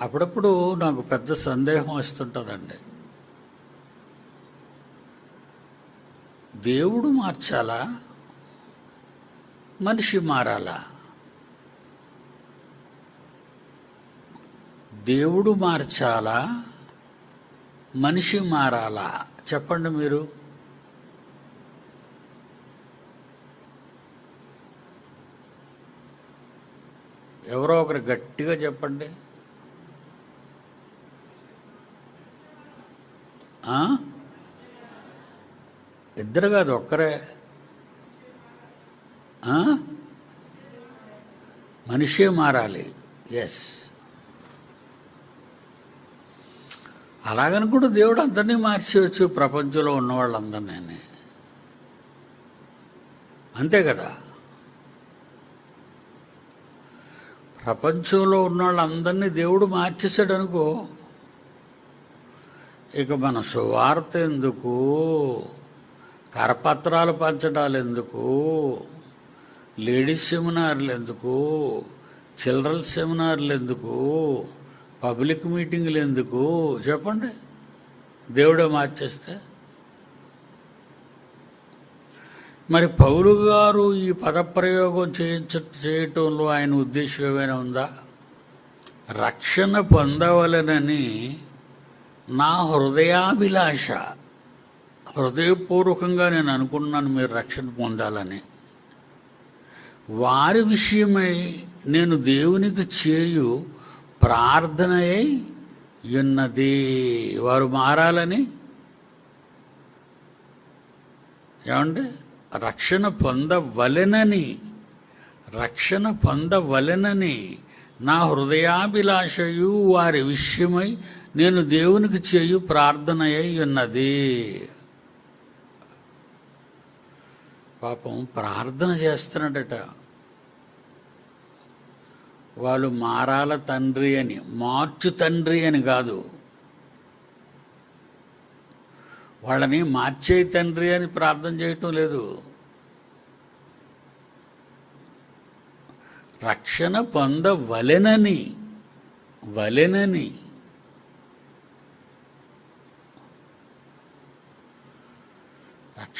అప్పుడప్పుడు నాకు పెద్ద సందేహం వస్తుంటుందండి. దేవుడు మార్చాలా? మనిషి మారాలా? దేవుడు మార్చాలా? మనిషి మారాలా? చెప్పండి మీరు. ఎవరో ఒకరు గట్టిగా చెప్పండి. ఇద్దరు కాదు ఒక్కరే. మనిషే మారాలి. ఎస్ అలాగని కూడా దేవుడు అందరినీ మార్చేయచ్చు ప్రపంచంలో ఉన్న వాళ్ళందరినీ అంతే కదా? ప్రపంచంలో ఉన్న వాళ్ళందరినీ దేవుడు మార్చేశాడు అనుకో ఇక మన సువార్త ఎందుకు? కరపత్రాలు పంచడాలు ఎందుకు? లేడీస్ సెమినార్లు ఎందుకు? చిల్డ్రన్ సెమినార్లు ఎందుకు? పబ్లిక్ మీటింగ్లు ఎందుకు? చెప్పండి. దేవుడే మార్చేస్తే. మరి పౌరు గారు ఈ పదప్రయోగం చేయించ చేయటంలో ఆయన ఉద్దేశం ఏమైనా ఉందా? రక్షణ పొందవలనని నా హృదయాభిలాష. హృదయపూర్వకంగా నేను అనుకున్నాను మీరు రక్షణ పొందాలని. వారి విషయమై నేను దేవునికి చేయు ప్రార్థనయై ఉన్నది వారు మారాలని. ఏమంటే రక్షణ పొందవలెనని. రక్షణ పొందవలెనని నా హృదయాభిలాషయు వారి విషయమై నేను దేవునికి చేయు ప్రార్థనయై ఉన్నది. పాపం ప్రార్థన చేస్తున్నాడట. వాళ్ళు మారాల తండ్రి అని మార్చు తండ్రి అని కాదు. వాళ్ళని మార్చే తండ్రి అని ప్రార్థన చేయటం లేదు. రక్షణ పొందవలెనని వలెనని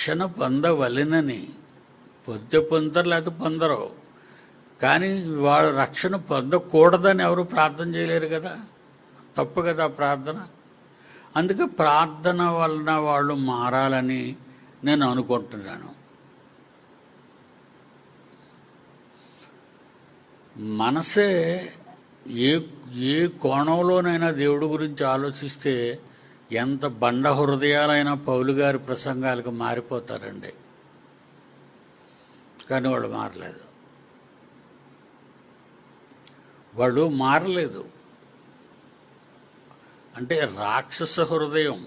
రక్షణ పొందవలెనని. పొద్దు పొందరు లేకపోతే పొందరు. కానీ వాళ్ళు రక్షణ పొందకూడదని ఎవరు ప్రార్థన చేయలేరు కదా. తప్పు కదా ప్రార్థన. అందుకే ప్రార్థన వలన వాళ్ళు మారాలని నేను అనుకుంటున్నాను. మనసే ఏ ఏ కోణంలోనైనా దేవుడి గురించి ఆలోచిస్తే ఎంత బండ హృదయాలైనా పౌలు గారి ప్రసంగాలకు మారిపోతారండి. కానీ వాళ్ళు మారలేదు. వాళ్ళు మారలేదు. అంటే రాక్షస హృదయం.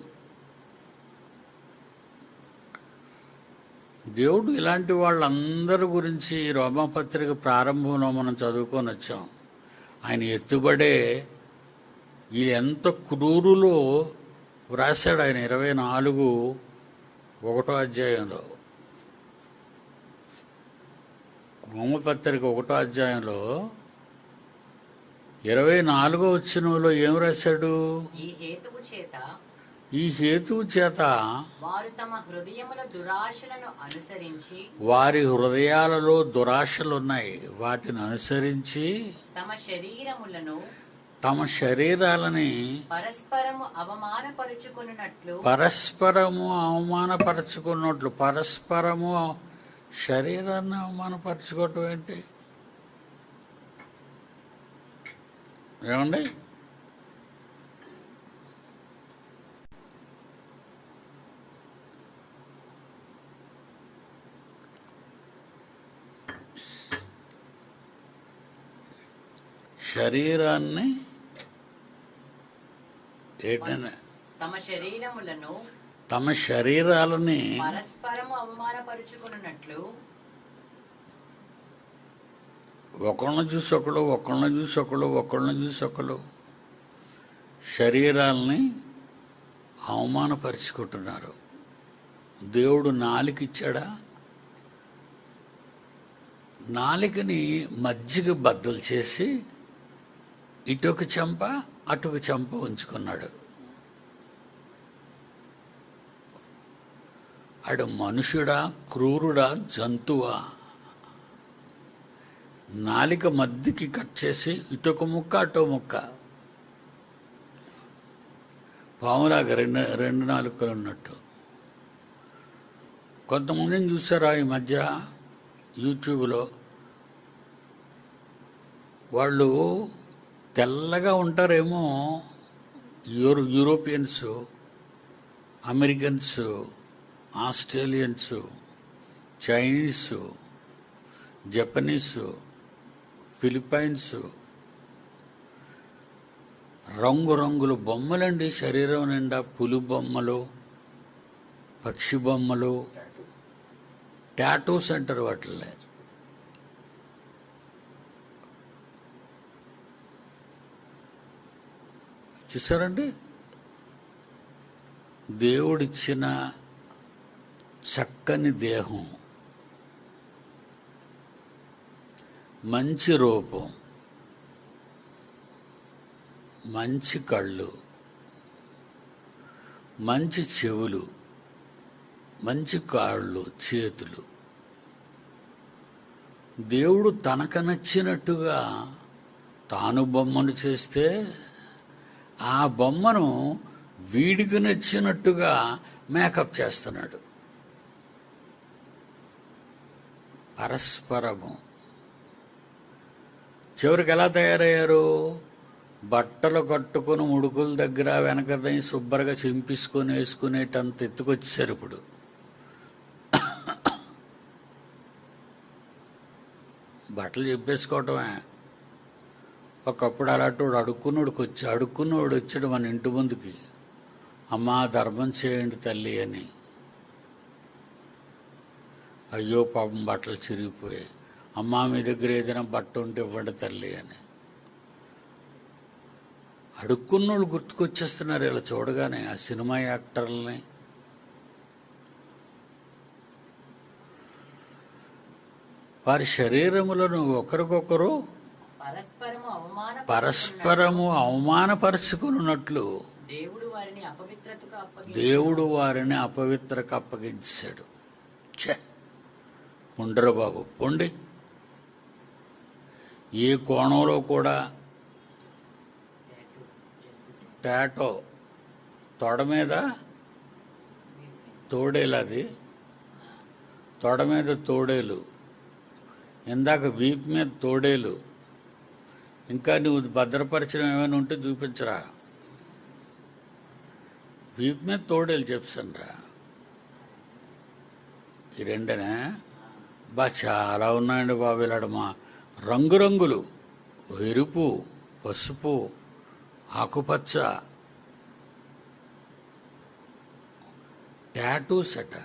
దేవుడు ఇలాంటి వాళ్ళందరి గురించి రోమపత్రిక ప్రారంభంలో మనం చదువుకొని వచ్చాం. ఆయన ఎత్తుబడే వీళ్ళు ఎంత క్రూరులో వ్రాసాడు ఆయన ఇరవై నాలుగు ఒకటో అధ్యాయంలో. రోమపత్రిక ఒకటో అధ్యాయంలో ఇరవై నాలుగో వచ్చినంలో ఏం రాశాడు ఈ హేతువు చేత ఈ హేతువు చేత వారు తమ హృదయముల దురాశలను అనుసరించి వారి హృదయాలలో దురాశలు ఉన్నాయి వాటిని అనుసరించి తమ శరీరములను తమ శరీరాలని పరస్పరము అవమానపరుచుకున్నట్లు పరస్పరము అవమానపరచుకున్నట్లు పరస్పరము శరీరాన్ని అవమానపరచుకోవటం ఏంటి? ఏమండి? శరీరాన్ని ఏంటనే? తమ శరీరములను తమ శరీరాలని పరస్పరము అవమానపరుచుకున్నట్లు ఒకళ్ళని చూసి ఒకళ్ళు ఒకళ్ళని చూసి ఒకళ్ళు ఒకళ్ళని చూసి ఒకళ్ళు శరీరాల్ని అవమానపరుచుకుంటున్నారు. దేవుడు నాలుక ఇచ్చాడా నాలుకని మజ్జిగ బద్దలు చేసి ఇటొక చెంప అటుకు చెంప ఉంచుకున్నాడు. ఆడు మనుషుడా క్రూరుడా జంతువా? నాలిక మధ్యకి కట్ చేసి ఇటొక ముక్క అటో ముక్క. పాములాగా రెండు రెండు నాలుకలు ఉన్నట్టు. కొంతమందిని చూసారా ఈ మధ్య యూట్యూబ్లో? వాళ్ళు తెల్లగా ఉంటారేమో euro Europeans Americans Australians Chinese Japanese Philippines. రంగురంగుల బొమ్మలండి శరీరం నిండా పులి బొమ్మలు పక్షి బొమ్మలు టాటూస్ అంటారు వాటిల్ని. చూసారండి? దేవుడిచ్చిన చక్కని దేహం మంచి రూపం మంచి కళ్ళు మంచి చెవులు మంచి కాళ్ళు చేతులు. దేవుడు తనకు నచ్చినట్టుగా తాను బొమ్మను చేస్తే ఆ బొమ్మను వీడికి నచ్చినట్టుగా మేకప్ చేస్తున్నాడు. పరస్పరము. చివరికి ఎలా తయారయ్యారు? బట్టలు కట్టుకుని ముడుకుల దగ్గర వెనకదని శుభ్రంగా చింపించుకొని వేసుకునేటంత ఎత్తుకొచ్చారు ఇప్పుడు. బట్టలు చెప్పేసుకోవటమే ఒకప్పుడు అలాంటి వాడు అడుక్కున్నోడికి వచ్చి అడుక్కున్నోడు వచ్చాడు మన ఇంటి ముందుకి. అమ్మా ధర్మం చేయండి తల్లి అని. అయ్యో పాపం బట్టలు చిరిగిపోయాయి. అమ్మా మీ దగ్గర ఏదైనా బట్ట ఉంటే ఇవ్వండి తల్లి అని. అడుక్కున్నోళ్ళు గుర్తుకొచ్చేస్తున్నారు ఇలా చూడగానే ఆ సినిమా యాక్టర్లని. వారి శరీరములను ఒకరికొకరు పరస్పరము పరస్పరము అవమానపరుచుకున్నట్లు దేవుడు వారిని అపవిత్రకు అప్పగించాడు. ఛే! ఉండరు బాబు పొండి. ఏ కోణంలో కూడా టాటో తొడ మీద తోడేలు అది తొడ మీద తోడేలు ఇందాక వీపు మీద తోడేలు ఇంకా నువ్వు భద్రపరిచడం ఏమైనా ఉంటే చూపించరా. వీపు మీద తోడేలు చెప్తానురా ఈ రెండనే? బా చాలా ఉన్నాయండి బాబు ఇలాడ మా. రంగురంగులు. ఎరుపు పసుపు ఆకుపచ్చ. ట్యాటూ సెట.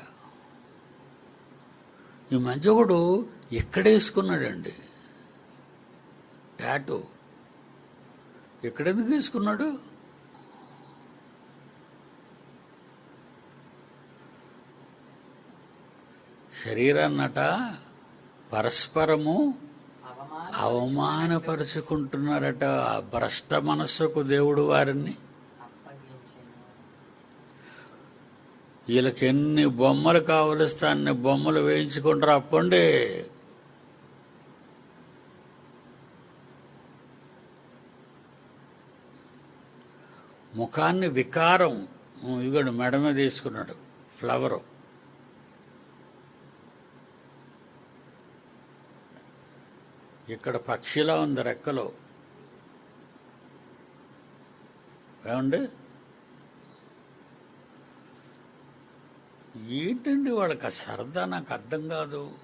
ఈ మధ్య ఒకడు ఎక్కడ ట్యాటూ ఎక్కడెందుకు తీసుకున్నాడు? శరీరాన్నట పరస్పరము అవమానపరుచుకుంటున్నారట. ఆ భ్రష్ట మనస్సుకు దేవుడు వారిని. వీళ్ళకి ఎన్ని బొమ్మలు కావలిస్తే అన్ని బొమ్మలు వేయించుకుంటారు. అప్పండి. ముఖాన్ని వికారం ఇగడు మెడ మీద తీసుకున్నాడు ఫ్లవరు. ఇక్కడ పక్షిలా ఉంది రెక్కలో. ఏమండి? ఏంటండి వాళ్ళకి ఆ సరదా? నాకు అర్థం కాదు.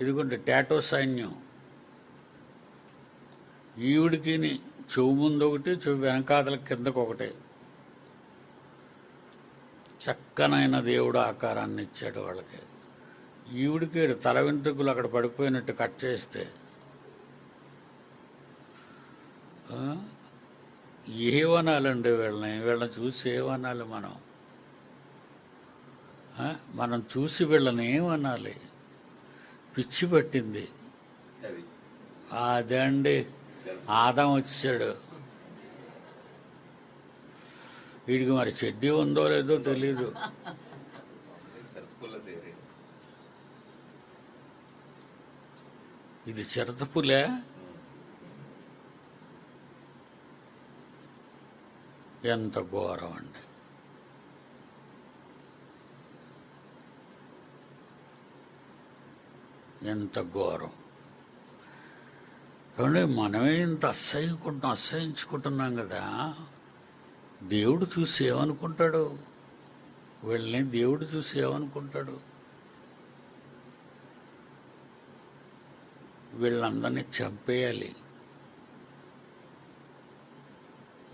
ఇదిగోండి టాటో సైన్యం. ఈవిడికిని చెవు ముందు ఒకటి చెవు వెనకాతల కిందకు ఒకటి చక్కనైన దేవుడు ఆకారాన్ని ఇచ్చాడు వాళ్ళకి. ఈవిడికి తల వెంట్రుకలు అక్కడ పడిపోయినట్టు కట్ చేస్తే? ఏమనాలండి వీళ్ళని? వీళ్ళని చూసి ఏమనాలి మనం? మనం చూసి వీళ్ళని ఏమనాలి? పిచ్చి పట్టింది. అదే. అండి ఆదాం వచ్చాడు. వీడికి మరి చెడ్డీ ఉందో లేదో తెలీదు. ఇది చిరతపులే ఎంత ఘోరం అండి. ఎంత ఘోరం. ఏమండి మనమే ఇంత అసహ్యకుంటున్నాం అసహించుకుంటున్నాం కదా. దేవుడు చూసి ఏమనుకుంటాడు? వీళ్ళని దేవుడు చూసి ఏమనుకుంటాడు? వీళ్ళందరినీ చంపేయాలి.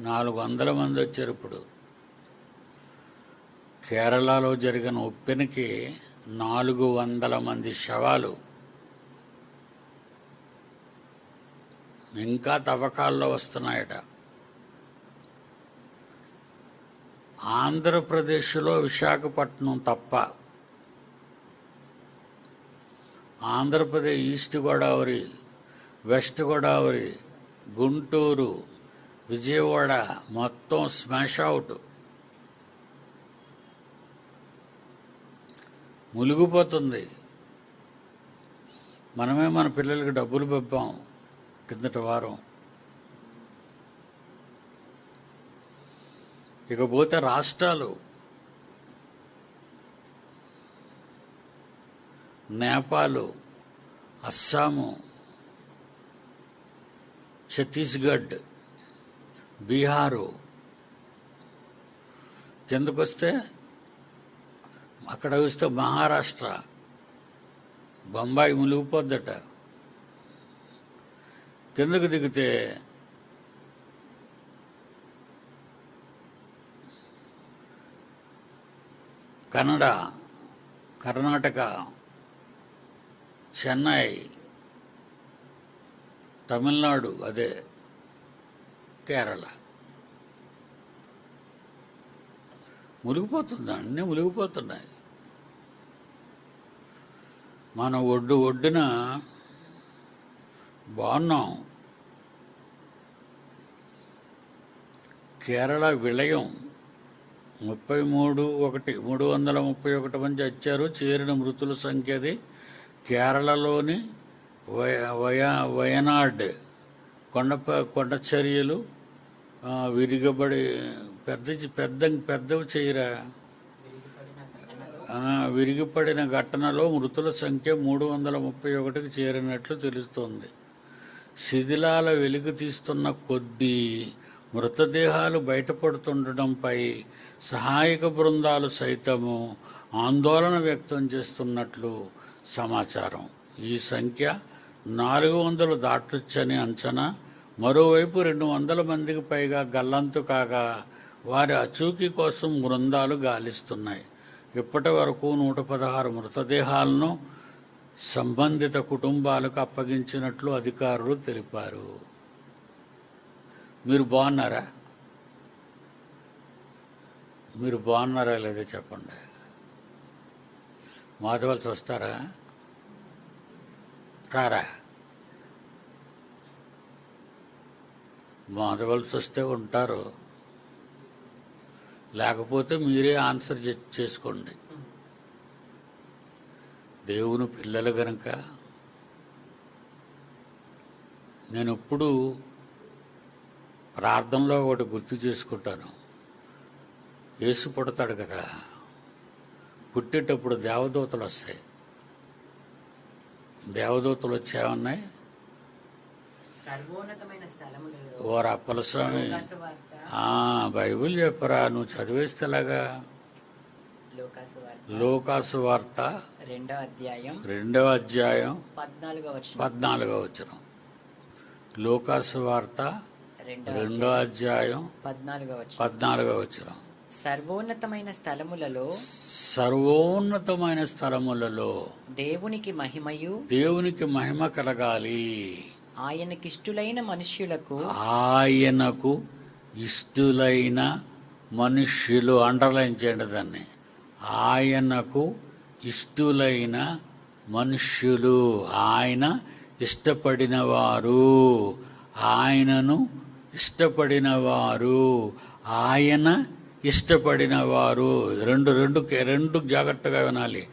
నాలుగు వందల మంది వచ్చారు ఇప్పుడు. కేరళలో జరిగిన ఉప్పెనకి నాలుగు వందల మంది శవాలు ఇంకా తవ్వకాల్లో వస్తున్నాయట. ఆంధ్రప్రదేశ్లో విశాఖపట్నం తప్ప ఆంధ్రప్రదేశ్ ఈస్ట్ గోదావరి వెస్ట్ గోదావరి గుంటూరు విజయవాడ మొత్తం స్మాష్ అవుట్. మునిగిపోతుంది. మనమే మన పిల్లలకి డబ్బులు పంపాం. కిందటి వారం. ఇకపోతే రాష్ట్రాలు నేపాలు అస్సాము ఛత్తీస్గఢ్ బీహారు కిందకొస్తే అక్కడ చూస్తే మహారాష్ట్ర బొంబాయి మునిగిపోద్దట. కిందకు దిగితే కన్నడ కర్ణాటక చెన్నై తమిళనాడు అదే కేరళ మునిగిపోతుంది అన్నీ మునిగిపోతున్నాయి మన ఒడ్డు ఒడ్డున బాగున్నాం కేరళ విలయం ముప్పై మూడు ఒకటి మూడు వందల ముప్పై ఒకటి మంది వచ్చారు చేరిన మృతుల సంఖ్యది కేరళలోని వయ వయ వయనాడ్ కొండప కొండ చర్యలు విరిగబడి పెద్ద పెద్ద పెద్దవి చేయరా? విరిగిపడిన విరిగిపడిన ఘటనలో మృతుల సంఖ్య మూడు వందల ముప్పై ఒకటికి చేరినట్లు తెలుస్తోంది. శిథిలాల వెలుగు తీస్తున్న కొద్దీ మృతదేహాలు బయటపడుతుండటంపై సహాయక బృందాలు సైతము ఆందోళన వ్యక్తం చేస్తున్నట్లు సమాచారం. ఈ సంఖ్య నాలుగు వందలు దాటొచ్చని అంచనా. మరోవైపు రెండు వందల మందికి పైగా గల్లంతు కాగా వారి అచూకీ కోసం బృందాలు గాలిస్తున్నాయి. ఇప్పటి వరకు నూట పదహారు మృతదేహాలను సంబంధిత కుటుంబాలకు అప్పగించినట్లు అధికారులు తెలిపారు. మీరు బాగున్నారా? మీరు బాగున్నారా లేదో చెప్పండి. మాధవాలు వస్తారా? రారా. మాధవాలు వస్తే ఉంటారు. లేకపోతే మీరే ఆన్సర్ చేసుకోండి. దేవుని పిల్లలు కనుక నేను ఎప్పుడు ప్రార్థనలో ఒకటి గుర్తు చేసుకుంటాను. యేసు పుడతాడు కదా. పుట్టేటప్పుడు దేవదూతలు వస్తాయి. దేవదూతలు ఓ రప్పల స్వామి. బైబిల్ చెప్పరా నువ్వు చదివేస్తే ఎలాగా? లోకాసు వార్త లోకాసు వార్త రెండో అధ్యాయం. రెండవ అధ్యాయం. పద్నాలుగో వచ్చిన పద్నాలుగో వచనం. లోకాసు వార్త రెండో అధ్యాయం పద్నాలుగో వచ్చిన పద్నాలుగో వచనం. సర్వోన్నతమైన స్థలములలో సర్వోన్నతమైన స్థలములలో దేవునికి మహిమయు దేవునికి మహిమ కలగాలి. ఆయనకిష్టులైన మనుష్యులకు ఆయనకు ఇష్టులైన మనుష్యులు అండర్లైన్ చేయండి దాన్ని. ఆయనకు ఇష్టులైన మనుష్యులు. ఆయన ఇష్టపడిన వారు ఆయనను ఇష్టపడిన వారు ఆయన ఇష్టపడిన వారు రెండు రెండు రెండు జాగ్రత్తగా వినాలి.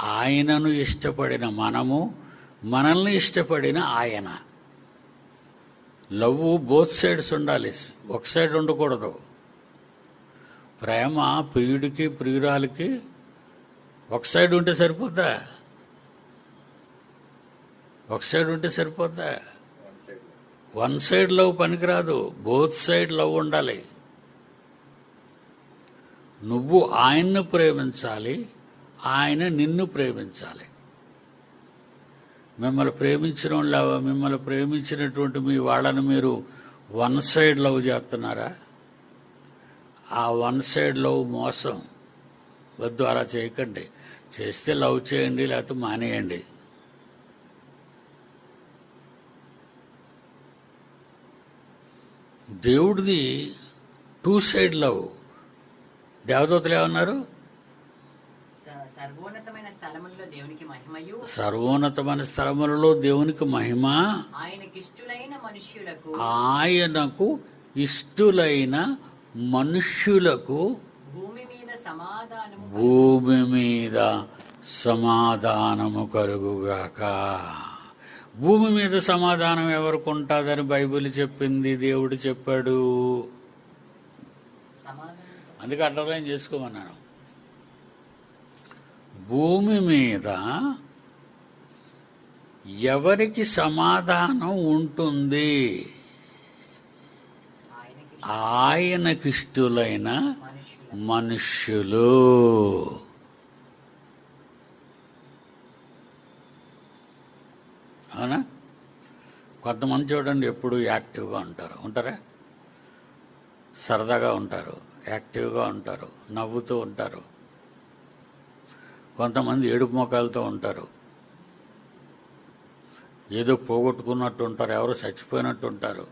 ఆయనను ఇష్టపడిన మనము మనల్ని ఇష్టపడిన ఆయన. లవ్ బోత్ సైడ్స్ ఉండాలి. ఒక సైడ్ ఉండకూడదు. ప్రేమ ప్రియుడికి ప్రియురాలకి ఒక సైడ్ ఉంటే సరిపోతా ఒక సైడ్ ఉంటే సరిపోతా వన్ సైడ్ లవ్ పనికిరాదు బోత్ సైడ్ లవ్ ఉండాలి. నువ్వు ఆయన్ను ప్రేమించాలి ఆయన నిన్ను ప్రేమించాలి. మిమ్మల్ని ప్రేమించిన వాళ్ళ మిమ్మల్ని ప్రేమించినటువంటి మీ వాళ్ళని మీరు వన్ సైడ్ లవ్ చేస్తున్నారా? ఆ వన్ సైడ్ లవ్ మోసం. వద్దు అలా చేయకండి. చేస్తే లవ్ చేయండి లేకపోతే మానేయండి. దేవుడిది టూ సైడ్ లవ్. దేవదూతలు ఏమన్నారు? సర్వోన్నతమైన స్థలములలో దేవునికి మహిమయు. సర్వోన్నతమైన స్థలములలో దేవునికి మహిమ? మనుష్యులకు. ఆయనకు ఇష్టులైన మనుష్యులకు భూమి మీద సమాధానము భూమి మీద సమాధానము కలుగుగాక. భూమి మీద సమాధానం ఎవరికి ఉంటుందని బైబిల్ చెప్పింది దేవుడు చెప్పాడు. అందుకే అండర్లైన్ చేసుకోమన్నాను. భూమి మీద ఎవరికి సమాధానం ఉంటుంది? ఆయనకి ఆయనకిష్టులైన మనుష్యులు అవునా? కొంతమంది చూడండి ఎప్పుడు యాక్టివ్గా ఉంటారు. ఉంటారా? సరదాగా ఉంటారు. యాక్టివ్గా ఉంటారు. నవ్వుతూ ఉంటారు. కొంతమంది ఏడుపు మొఖాలతో ఉంటారు. ఏదో పోగొట్టుకున్నట్టు ఉంటారు. ఎవరో చచ్చిపోయినట్టు ఉంటారు.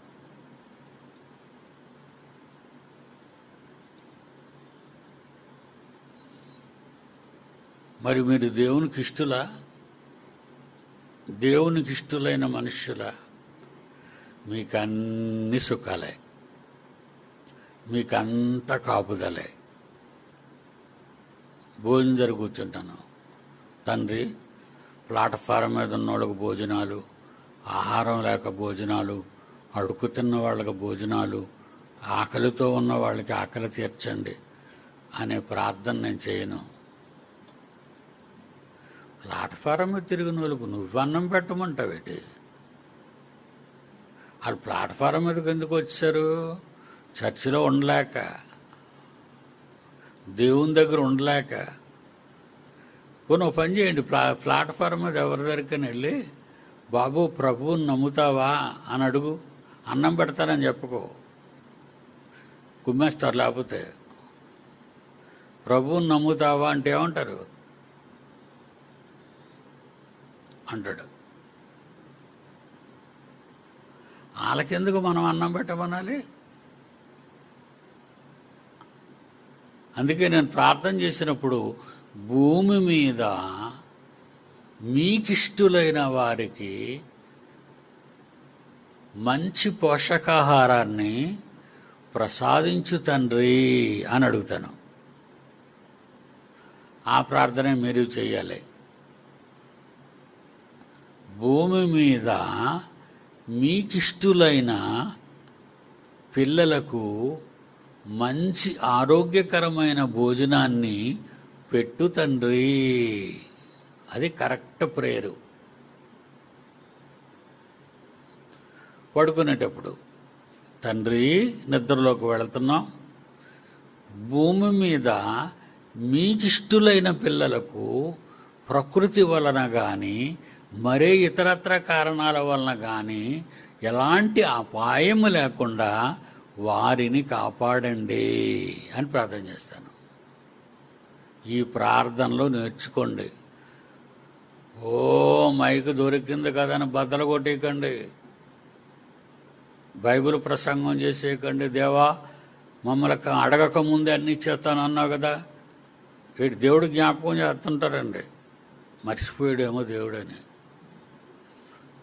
మరి మీరు దేవునికి ఇష్టలా? దేవునికి ఇష్టలైన మనుష్యుల మీకు అన్ని సుఖాలే. మీకు అంత కాపుదలే. భోజనం జరిగి కూర్చుంటాను. తండ్రి ప్లాట్ఫారం మీద ఉన్న వాళ్ళకి భోజనాలు ఆహారం లేక భోజనాలు అడుకుతున్న వాళ్ళకి భోజనాలు ఆకలితో ఉన్న వాళ్ళకి ఆకలి తీర్చండి అనే ప్రార్థన నేను చేయను. ప్లాట్ఫారం మీద తిరిగిన వాళ్ళకు నువ్వు అన్నం పెట్టమంటావేటి? వాళ్ళు ప్లాట్ఫారం మీదకి ఎందుకు వచ్చారు? చర్చిలో ఉండలేక. దేవుని దగ్గర ఉండలేక. పోనీ పని చేయండి ప్లా ప్లాట్ఫారం మీద ఎవరి దగ్గరికి వెళ్ళి బాబు ప్రభువుని నమ్ముతావా? అని అడుగు. అన్నం పెడతానని చెప్పుకో. కుమ్మేస్తారు లేకపోతే. ప్రభువుని నమ్ముతావా? అంటే ఏమంటారు? అంటాడు. వాళ్ళకెందుకు మనం అన్నం పెట్టమనాలి? అందుకే నేను ప్రార్థన చేసినప్పుడు భూమి మీద మీకిష్టులైన వారికి మంచి పోషకాహారాన్ని ప్రసాదించు తండ్రి అని అడుగుతాను. ఆ ప్రార్థన మీరు చేయాలి. భూమి మీద మీకిష్టులైన పిల్లలకు మంచి ఆరోగ్యకరమైన భోజనాన్ని పెట్టు తండ్రి. అది కరెక్ట్ ప్రేయరు పడుకునేటప్పుడు తండ్రి నిద్రలోకి వెళుతున్నాం. భూమి మీద మీకిష్టులైన పిల్లలకు ప్రకృతి వలన కానీ మరే ఇతరత్ర కారణాల వలన కానీ ఎలాంటి అపాయము లేకుండా వారిని కాపాడండి అని ప్రార్థన చేస్తాను. ఈ ప్రార్థనలో నేర్చుకోండి. ఓ మైకు దొరికింది కదని బద్దలు కొట్టేయకండి. బైబిల్ ప్రసంగం చేసేయకండి. దేవా మమ్మల్ని అడగక ముందే అన్ని ఇచ్చేస్తాను అన్నావు కదా. వీటి దేవుడు జ్ఞాపకం చేస్తుంటారండి. మర్చిపోయాడేమో దేవుడని.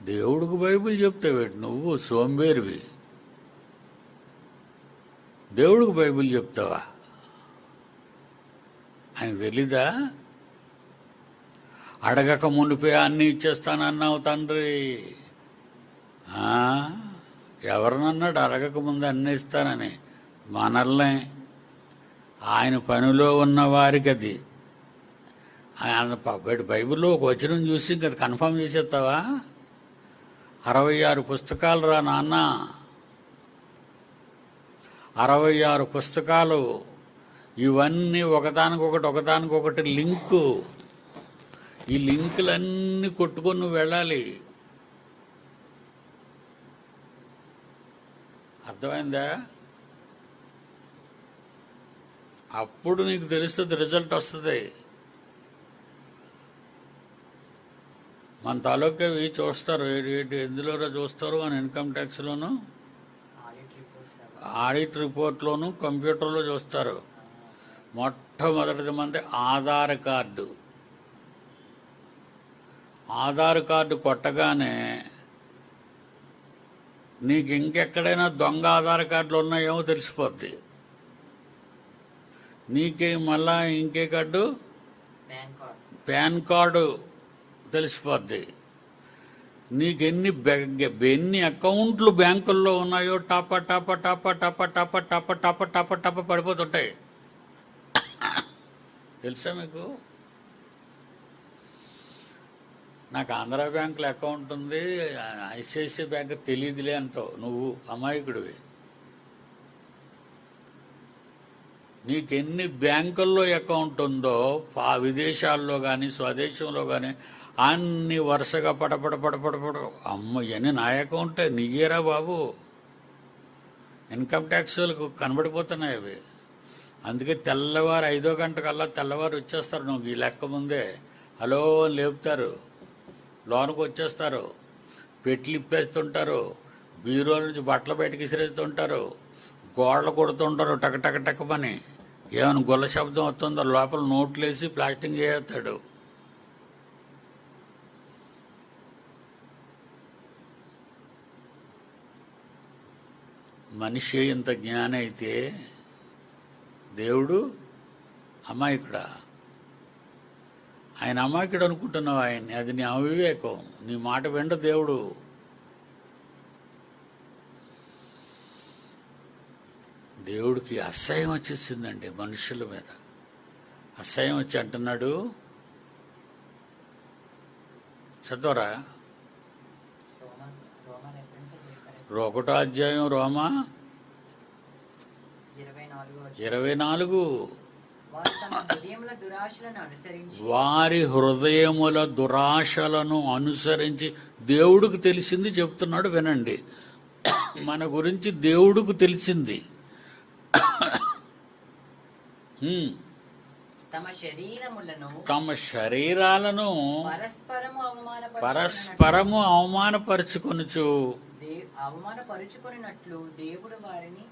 దేవుడికి బైబిల్ చెప్తావేటి నువ్వు సోంబేరివి. దేవుడికి బైబిల్ చెప్తావా? ఆయనకు తెలీదా? అడగక మునిపే అన్నీ ఇచ్చేస్తానన్నావు తండ్రి. ఎవరినన్నాడు అడగక ముందు అన్నీ ఇస్తానని? మనల్నే. ఆయన పనిలో ఉన్న వారికి అది. ఆయన బయట బైబిల్లో ఒక వచనం చూసి ఇంకా కన్ఫర్మ్ చేసేస్తావా? అరవై ఆరు పుస్తకాలు రా నాన్న. అరవై ఆరు పుస్తకాలు ఇవన్నీ ఒకదానికొకటి ఒకదానికొకటి లింకు. ఈ లింకులన్నీ కొట్టుకొని నువ్వు వెళ్ళాలి. అర్థమైందా? అప్పుడు నీకు తెలుస్తుంది రిజల్ట్ వస్తుంది. మన తాలూకావి చూస్తారు. ఏంటి ఏంటి ఎందులోనో చూస్తారు? మన ఇన్కమ్ ట్యాక్స్లోను? ఆడిట్ రిపోర్ట్లోను కంప్యూటర్లో చూస్తారు. మొట్టమొదటిది మంది ఆధార్ కార్డు. ఆధార్ కార్డు కొట్టగానే నీకు ఇంకెక్కడైనా దొంగ ఆధార్ కార్డులు ఉన్నాయేమో తెలిసిపోద్ది. నీకే మళ్ళా ఇంకే కార్డ్. Pan card. తెలిసిపోద్ది నీకు ఎన్ని బ్యా- ఎన్ని అకౌంట్లు బ్యాంకుల్లో ఉన్నాయో టాప టాప టాప టాప టాప టాప టాప టాప టాప పడిపోతుంటాయి తెలుసా మీకు నాకు ఆంధ్ర బ్యాంకులో అకౌంట్ ఉంది ఐసిఐసిఐ బ్యాంక్ తెలియదులే అంటావు నువ్వు అమాయకుడివి నీకు ఎన్ని బ్యాంకుల్లో అకౌంట్ ఉందో ఆ విదేశాల్లో కానీ స్వదేశంలో కానీ అన్ని వరుసగా పడపడ పడపడ పడ అమ్మ ఇవన్నీ నా అకౌంటే నీయేరా బాబు? ఇన్కమ్ ట్యాక్స్ వాళ్ళకు కనబడిపోతున్నాయి అవి. అందుకే తెల్లవారు ఐదో గంటకల్లా తెల్లవారు వచ్చేస్తారు నువ్వు ఈ లెక్క ముందే. హలో అని లేపుతారు. లోనకు వచ్చేస్తారు. పెట్లు ఇప్పేస్తుంటారు బీరో నుంచి బట్టలు బయటకు విసిరేస్తుంటారు. గోడలు కొడుతుంటారు టక టక టక పని. ఏమైనా గొల్ల శబ్దం వస్తుందో లోపల నోట్లు వేసి ప్లాస్టింగ్ చేస్తాడు. మనిషి ఇంత జ్ఞానం అయితే దేవుడు అమాయకుడా? ఆయన అమాయకుడు అనుకుంటున్నావు ఆయన్ని? అది నీ అవివేకం. నీ మాట వెంట దేవుడు. దేవుడికి అసహ్యం వచ్చేసిందండి మనుషుల మీద. అసహ్యం వచ్చి అంటున్నాడు చదవరా? రోమన్ ఒకటో అధ్యాయం రోమా? ఇరవై నాలుగు. వారి హృదయముల దురాశలను అనుసరించి దేవుడికి తెలిసింది చెప్తున్నాడు వినండి. మన గురించి దేవుడికి తెలిసింది. తమ శరీరములను తమ శరీరాలను పరస్పరము అవమానపరచుకొనున్నట్లు పరస్పరము అవమానపరుచుకొనుచు. అవమానపరుచుకొనినట్లు దేవుడు వారిని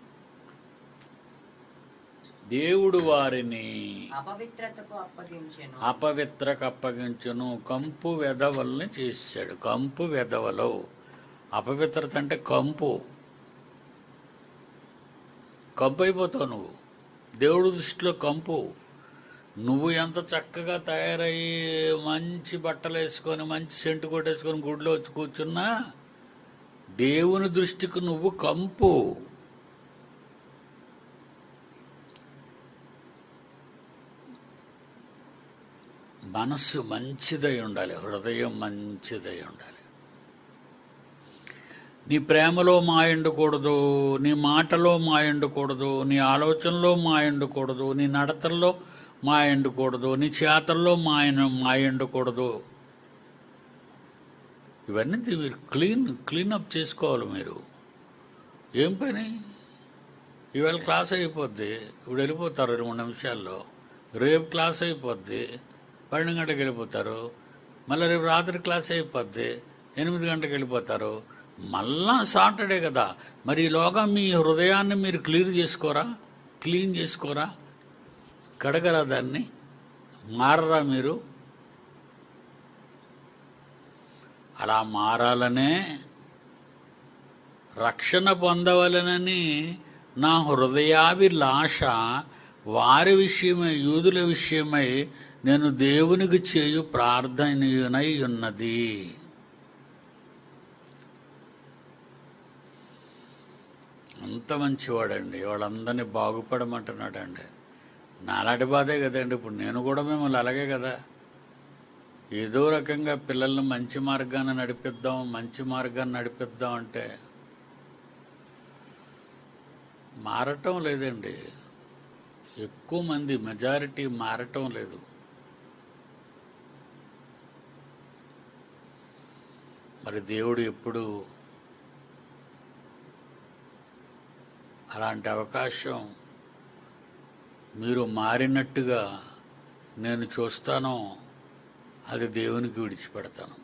దేవుడు వారిని అపవిత్రతకు అప్పగించెను. అపవిత్రకు అప్పగించును. కంపు వెధవల్ని చేశాడు. కంపు వెధవలు అపవిత్రత అంటే కంపు. కంపు అయిపోతావు నువ్వు. దేవుడు దృష్టిలో కంపు. నువ్వు ఎంత చక్కగా తయారయ్యి మంచి బట్టలు వేసుకొని మంచి సెంటు కొట్టేసుకొని గుడిలో వచ్చి కూర్చున్నా దేవుని దృష్టికి నువ్వు కంపు. మనస్సు మంచిదై ఉండాలి హృదయం మంచిదై ఉండాలి. నీ ప్రేమలో మాయండకూడదు నీ మాటలో మాయండకూడదు నీ ఆలోచనలో మాయండకూడదు నీ నడతల్లో మాయండకూడదు నీ చేతల్లో మాయన మాయండకూడదు. ఇవన్నీ మీరు క్లీన్ క్లీనప్ చేసుకోవాలి మీరు. ఏం పని? ఇవాళ క్లాస్ అయిపోద్ది ఇప్పుడు వెళ్ళిపోతారు రెండు మూడు నిమిషాల్లో. రేపు క్లాస్ అయిపోద్ది పన్నెండు గంటలకు వెళ్ళిపోతారు. మళ్ళీ రేపు రాత్రి క్లాస్ అయిపోద్ది ఎనిమిది గంటలకు వెళ్ళిపోతారు. మళ్ళా సాటర్డే కదా. మరి ఈలోగా మీ హృదయాన్ని మీరు క్లియర్ చేసుకోరా? క్లీన్ చేసుకోరా? కడగరా దాన్ని? మారరా మీరు? అలా మారాలనే రక్షణ పొందవలనని నా హృదయాభిలాష వారి విషయమై యూదుల విషయమై నేను దేవునికి చేయు ప్రార్థనయునై ఉన్నది. అంత మంచివాడండి. వాళ్ళందరినీ బాగుపడమంటున్నాడండి. నాలాంటి బాధే కదండి. ఇప్పుడు నేను కూడా మిమ్మల్ని అలాగే కదా. ఏదో రకంగా పిల్లల్ని మంచి మార్గాన్ని నడిపిద్దాం మంచి మార్గాన్ని నడిపిద్దాం అంటే మారటం లేదండి. ఎక్కువ మంది మెజారిటీ మారటం లేదు. మరి దేవుడు ఎప్పుడు అలాంటి అవకాశం మీరు మారినట్టుగా నేను చూస్తానో అది దేవునికి విడిచిపెడతాను.